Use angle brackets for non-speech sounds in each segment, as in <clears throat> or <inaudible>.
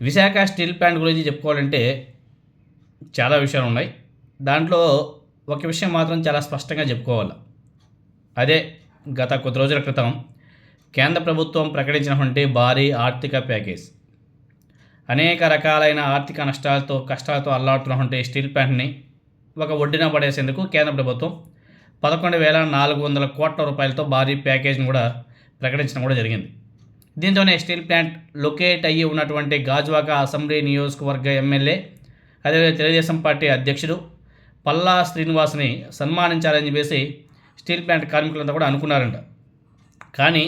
Visakha steel plant గురించి చెప్పుకోవాలంటే చాలా విషయాలు ఉన్నాయి. దాంట్లో ఒక విషయం మాత్రం చాలా స్పష్టంగా చెప్పుకోవాలి. అదే గత కొద్ది రోజుల క్రితం కేంద్ర ప్రభుత్వం ప్రకటించినటువంటి భారీ ఆర్థిక ప్యాకేజ్. అనేక రకాలైన ఆర్థిక నష్టాలతో కష్టాలతో అల్లాడుతున్నటువంటి స్టీల్ ప్లాంట్ని ఒక ఒడ్డిన పడేసేందుకు కేంద్ర ప్రభుత్వం పదకొండు వేల నాలుగు వందల కోట్ల రూపాయలతో భారీ ప్యాకేజ్ని కూడా ప్రకటించడం కూడా జరిగింది. దీంతోనే స్టీల్ ప్లాంట్ లొకేట్ అయ్యి ఉన్నటువంటి గాజువాకా అసెంబ్లీ నియోజకవర్గ ఎమ్మెల్యే అదేవిధంగా తెలుగుదేశం పార్టీ అధ్యక్షుడు పల్లా శ్రీనివాస్ని సన్మానించాలని చెప్పేసి స్టీల్ ప్లాంట్ కార్మికులంతా కూడా అనుకున్నారంట. కానీ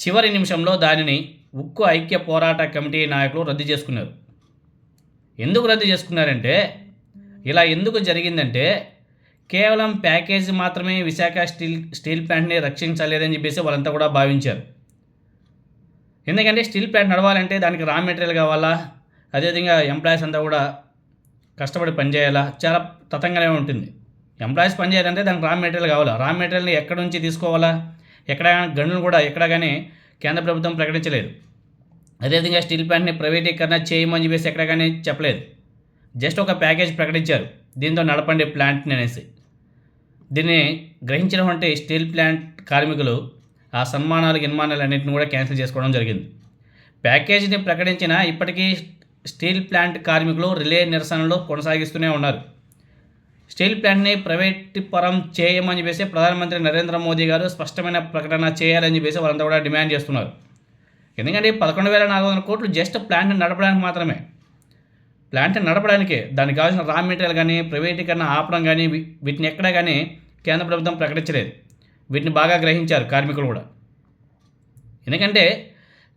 చివరి నిమిషంలో దానిని ఉక్కు ఐక్య పోరాట కమిటీ నాయకులు రద్దు చేసుకున్నారు. ఎందుకు రద్దు చేసుకున్నారంటే ఇలా ఎందుకు జరిగిందంటే కేవలం ప్యాకేజీ మాత్రమే విశాఖ స్టీల్ స్టీల్ ప్లాంట్ని రక్షించలేదని చెప్పేసి వాళ్ళంతా కూడా భావించారు. ఎందుకంటే స్టీల్ ప్లాంట్ నడవాలంటే దానికి రా మెటీరియల్ కావాలా? అదేవిధంగా ఎంప్లాయీస్ అంతా కూడా కష్టపడి పనిచేయాలా చాలా తతంగానే ఉంటుంది. ఎంప్లాయీస్ పనిచేయాలంటే దానికి రా మెటీరియల్ కావాలా? రా మెటీరియల్ని ఎక్కడ నుంచి తీసుకోవాలా? ఎక్కడ గనులు కూడా ఎక్కడ కానీ కేంద్ర ప్రభుత్వం ప్రకటించలేదు. అదేవిధంగా స్టీల్ ప్లాంట్ని ప్రైవేటీకరణ చేయమని చెప్పేసి ఎక్కడ కానీ చెప్పలేదు. జస్ట్ ఒక ప్యాకేజ్ ప్రకటించారు. దీంతో నడపండి ప్లాంట్ని అనేసి. దీన్ని గ్రహించినటువంటి స్టీల్ ప్లాంట్ కార్మికులు ఆ సన్మానాలు గిన్మానాలు అన్నింటిని కూడా క్యాన్సిల్ చేసుకోవడం జరిగింది. ప్యాకేజీని ప్రకటించిన ఇప్పటికీ స్టీల్ ప్లాంట్ కార్మికులు రిలే నిరసనలు కొనసాగిస్తూనే ఉన్నారు. స్టీల్ ప్లాంట్ని ప్రైవేట్ పరం చేయమని చెప్పేసి ప్రధానమంత్రి నరేంద్ర మోదీ గారు స్పష్టమైన ప్రకటన చేయాలని చెప్పేసి వాళ్ళంతా కూడా డిమాండ్ చేస్తున్నారు. ఎందుకంటే పదకొండు వేల నాలుగు వందల కోట్లు జస్ట్ ప్లాంట్ని నడపడానికి మాత్రమే. ప్లాంట్ని నడపడానికే దానికి కావాల్సిన రా మెటీరియల్ కానీ ప్రైవేటీకరణ ఆపడం కానీ వీటిని ఎక్కడా కానీ కేంద్ర ప్రభుత్వం ప్రకటించలేదు. వీటిని బాగా గ్రహించారు కార్మికులు కూడా. ఎందుకంటే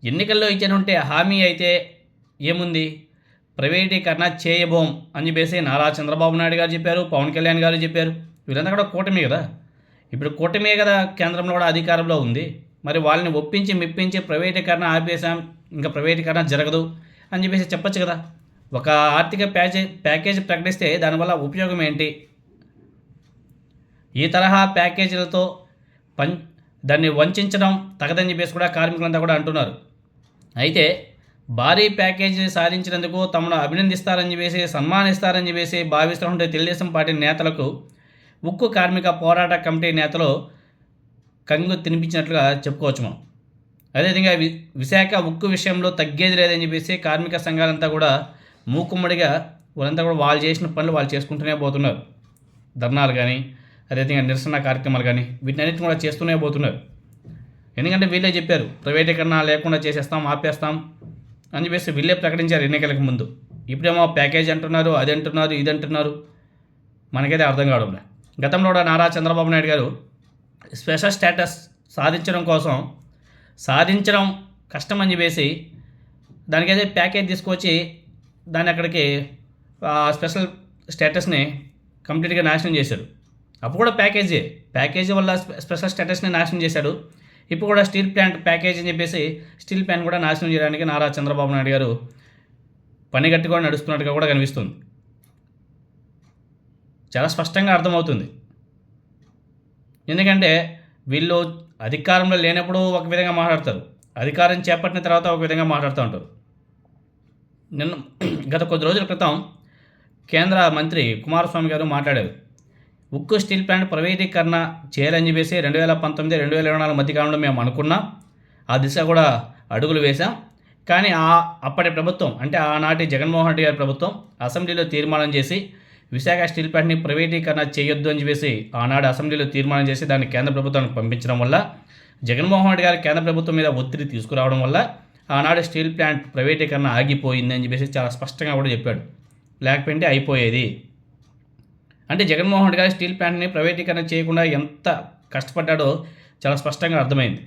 ఎన్నికల్లో ఇచ్చినటువంటి హామీ అయితే ఏముంది? ప్రైవేటీకరణ చేయబోం అని చెప్పేసి నారా చంద్రబాబు నాయుడు గారు చెప్పారు పవన్ కళ్యాణ్ గారు చెప్పారు. వీళ్ళంతా కూడా కూటమి కదా. ఇప్పుడు కూటమే కదా కేంద్రంలో కూడా అధికారంలో ఉంది. మరి వాళ్ళని ఒప్పించి మెప్పించి ప్రైవేటీకరణ ఆపేసాం ఇంకా ప్రైవేటీకరణ జరగదు అని చెప్పేసి చెప్పొచ్చు కదా. ఒక ఆర్థిక ప్యాకేజ్ ప్యాకేజ్ ప్రకటిస్తే దానివల్ల ఉపయోగం ఏంటి? ఈ తరహా ప్యాకేజీలతో పం దాన్ని వంచడం తగదని చెప్పేసి కూడా కార్మికులంతా కూడా అంటున్నారు. అయితే భారీ ప్యాకేజీని సాధించినందుకు తమను అభినందిస్తారని చెప్పేసి సన్మానిస్తారని చెప్పేసి భావిస్తున్నటువంటి తెలుగుదేశం పార్టీ నేతలకు ఉక్కు కార్మిక పోరాట కమిటీ నేతలు కంగు తినిపించినట్లుగా చెప్పుకోవచ్చు మనం. అదేవిధంగా వి విశాఖ ఉక్కు విషయంలో తగ్గేది లేదని చెప్పేసి కార్మిక సంఘాలంతా కూడా మూకుమ్మడిగా వాళ్ళంతా కూడా వాళ్ళు చేసిన పనులు వాళ్ళు చేసుకుంటూనే పోతున్నారు. ధర్నాలు కానీ అదేవిధంగా నిరసన కార్యక్రమాలు కానీ వీటినన్నిటిని కూడా చేస్తూనే పోతున్నారు. ఎందుకంటే వీళ్ళే చెప్పారు ప్రైవేటీకరణ లేకుండా చేసేస్తాం ఆపేస్తాం అని చెప్పేసి వీళ్ళే ప్రకటించారు ఎన్నికలకు ముందు. ఇప్పుడేమో ప్యాకేజ్ అంటున్నారు అది అంటున్నారు ఇది అంటున్నారు. మనకైతే అర్థం కావడం గతంలో కూడా నారా చంద్రబాబు నాయుడు గారు స్పెషల్ స్టేటస్ సాధించడం కోసం సాధించడం కష్టం అని చెప్పేసి దానికైతే ప్యాకేజ్ తీసుకొచ్చి దాన్ని అక్కడికి స్పెషల్ స్టేటస్ని కంప్లీట్గా నాశనం చేశారు. అప్పుడు కూడా ప్యాకేజీ. ప్యాకేజీ వల్ల స్పెషల్ స్టేటస్ని నాశనం చేశాడు. ఇప్పుడు కూడా స్టీల్ ప్లాంట్ ప్యాకేజ్ అని చెప్పేసి స్టీల్ ప్లాంట్ కూడా నాశనం చేయడానికి నారా చంద్రబాబు నాయుడు గారు పని గట్టుకొని నడుస్తున్నట్టుగా కూడా కనిపిస్తుంది. చాలా స్పష్టంగా అర్థమవుతుంది. ఎందుకంటే వీళ్ళు అధికారంలో లేనప్పుడు ఒక విధంగా మాట్లాడతారు. అధికారం చేపట్టిన తర్వాత ఒక విధంగా మాట్లాడుతూ ఉంటారు. నిన్న <clears throat> గత కొద్ది రోజుల క్రితం కేంద్ర మంత్రి కుమారస్వామి గారు మాట్లాడారు. ఉక్కు స్టీల్ ప్లాంట్ ప్రైవేటీకరణ చేయాలని చెప్పేసి రెండు వేల పంతొమ్మిది రెండు వేల ఇరవై నాలుగు మధ్యకాలంలో మేము అనుకున్నాం. ఆ దిశ కూడా అడుగులు వేశాం. కానీ ఆ అప్పటి ప్రభుత్వం అంటే ఆనాటి జగన్మోహన్ రెడ్డి గారి ప్రభుత్వం అసెంబ్లీలో తీర్మానం చేసి విశాఖ స్టీల్ ప్లాంట్ని ప్రైవేటీకరణ చేయొద్దు అని చెప్పేసి ఆనాడు అసెంబ్లీలో తీర్మానం చేసి దాన్ని కేంద్ర ప్రభుత్వానికి పంపించడం వల్ల జగన్మోహన్ రెడ్డి గారు కేంద్ర ప్రభుత్వం మీద ఒత్తిడి తీసుకురావడం వల్ల ఆనాడు స్టీల్ ప్లాంట్ ప్రైవేటీకరణ ఆగిపోయింది అని చెప్పేసి చాలా స్పష్టంగా కూడా చెప్పాడు. లేకపోతే అయిపోయేది. అంటే జగన్మోహన్ రెడ్డి గారు స్టీల్ ప్లాంట్ని ప్రైవేటీకరణ చేయకుండా ఎంత కష్టపడ్డాడో చాలా స్పష్టంగా అర్థమైంది.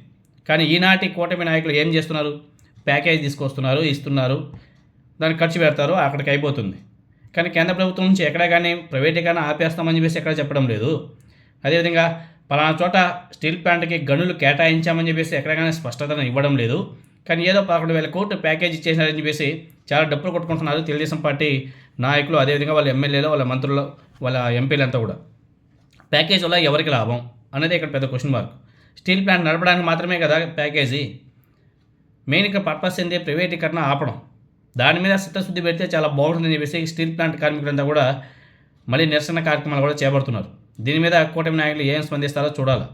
కానీ ఈనాటి కూటమి నాయకులు ఏం చేస్తున్నారు? ప్యాకేజ్ తీసుకొస్తున్నారు ఇస్తున్నారు దానికి ఖర్చు పెడతారు అక్కడికి అయిపోతుంది. కానీ కేంద్ర ప్రభుత్వం నుంచి ఎక్కడ కానీ ప్రైవేటీకరణ ఆపేస్తామని చెప్పేసి ఎక్కడ చెప్పడం లేదు. అదేవిధంగా పలానా చోట స్టీల్ ప్లాంట్కి గనులు కేటాయించామని చెప్పేసి ఎక్కడైనా స్పష్టతను ఇవ్వడం లేదు. కానీ ఏదో పదకొండు వేల కోట్లు ప్యాకేజ్ ఇచ్చేసినారని చెప్పేసి చాలా డబ్బులు కొట్టుకుంటున్నారు తెలుగుదేశం పార్టీ నాయకులు. అదేవిధంగా వాళ్ళ ఎమ్మెల్యేలు వాళ్ళ మంత్రులు వాళ్ళ ఎంపీలంతా కూడా. ప్యాకేజ్ వల్ల ఎవరికి లాభం? అనేది ఇక్కడ పెద్ద క్వశ్చన్ మార్క్ స్టీల్ ప్లాంట్ నడపడానికి మాత్రమే కదా ప్యాకేజీ? మెయిన్ ఇక్కడ పర్పస్ ఏంటి ప్రైవేటీకరణ ఆపడం. దాని మీద చిత్తశుద్ధి పెడితే చాలా బాగుంటుందని చెప్పేసి స్టీల్ ప్లాంట్ కార్మికులంతా కూడా మళ్ళీ నిరసన కార్యక్రమాలు కూడా చేపడుతున్నారు. దీని మీద కూటమి నాయకులు ఏం స్పందిస్తారో చూడాలి?